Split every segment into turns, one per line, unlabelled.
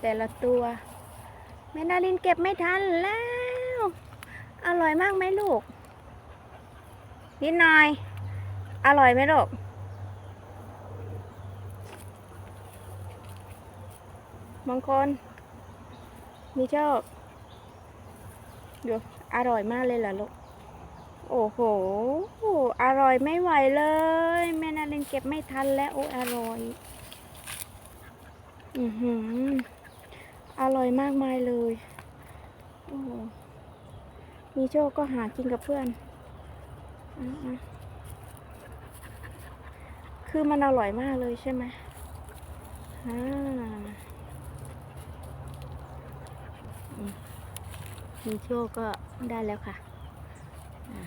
แต่ละตัวแม่นารินเก็บไม่ทันแล้ว อร่อยมากไหมลูก นิดหน่อย อร่อยไหมลูกบางคนมีโชคดูอร่อยมากเลยเหรอลูก โอ้โห อร่อยไม่ไหวเลย แม่นารินเก็บไม่ทันแล้ว โอ้อร่อย อือหือ อร่อยมากมายเลยโอ้มีโชคก็หากินกับเพื่อนอคือมันอร่อยมากเลยใช่ไหมอ่ามีโชคก็ได้แล้วค่ะอะ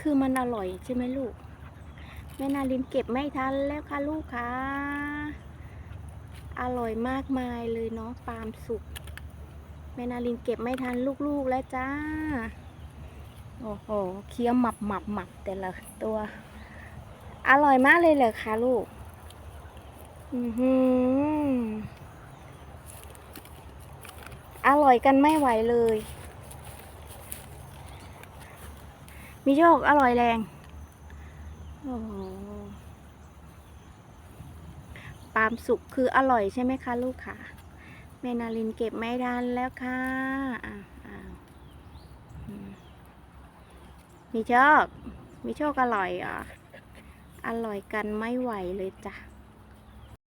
คือมันอร่อยใช่ไหมลูก แม่นาลินเก็บไม่ทันแล้วค่ะลูกค่ะ อร่อยมากมายเลยเนาะปาล์มสุก แม่นาลินเก็บไม่ทันลูกๆแล้วจ้า โอ้โหเคี้ยวหมับหมับหมับแต่ละตัว อร่อยมากเลยเหรอคะลูก อือหือ อร่อยกันไม่ไหวเลย มีโชคอร่อยแรง โอ้โห ปาล์มสุกคืออร่อยใช่ไหมคะลูกค่ะแม่นาลินเก็บไม่ดันแล้วค่ะอ้าวอ้าวมีโชคมีโชคอร่อยอะอร่อยกันไม่ไหวเลยจ้ะ